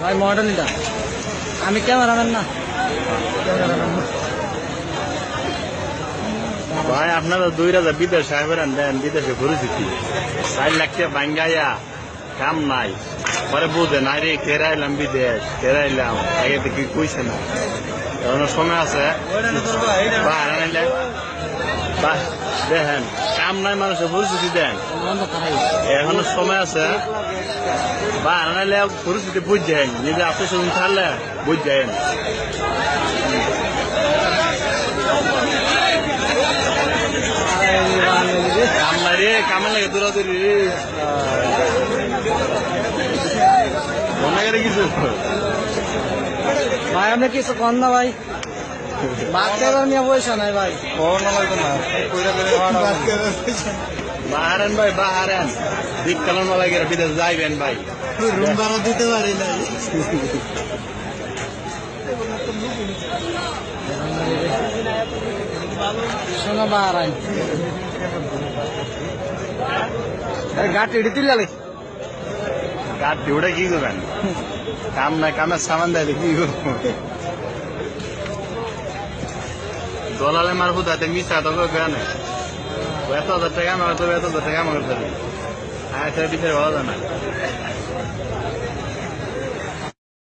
ভাই মডেলটা আমি ক্যামেরাম্যান না। ভাই আপনারা দুই রাজা বিদেশ সাহেবের দেন বিদেশে পরিচিতি চার লাখ টাকা বাঙ্গাইয়া কাম নাই। পরে বুঝে নাই রে কেরাইলাম বিদেশ কেরাইলাম। আগে থেকে কইছে না? এখনও সময় আছে। দেখেন। কাম নাই মানুষের পরিস্থিতি দেন? এখনও সময় আছে। আনাইলে পরিস্থিতি বুঝছেন নিজে আপনি শুনুন ছাড়লে বুঝছেন কিছু ভাই আপনি কিছু কন না ভাই বাচ্চা নিয়ে পয়সা নাই ভাই বাহারেন ভাই বাহারেন। বিকালের মালা গেলে বিদেশ যাইবেন ভাই। রুম ভাড়া দিতে পারি নাই শোনা বাহারাই গাটি এটি তুললে কাঠ ওটা কি করবেন? কাম নাই কামের সামান দেয় কি করব দলালে মারবো তাতে মিশা তো কেন? এত হাজার টাকা আমার তো এত হাজার টাকা আমার আর সেটা বিচারে ভালো না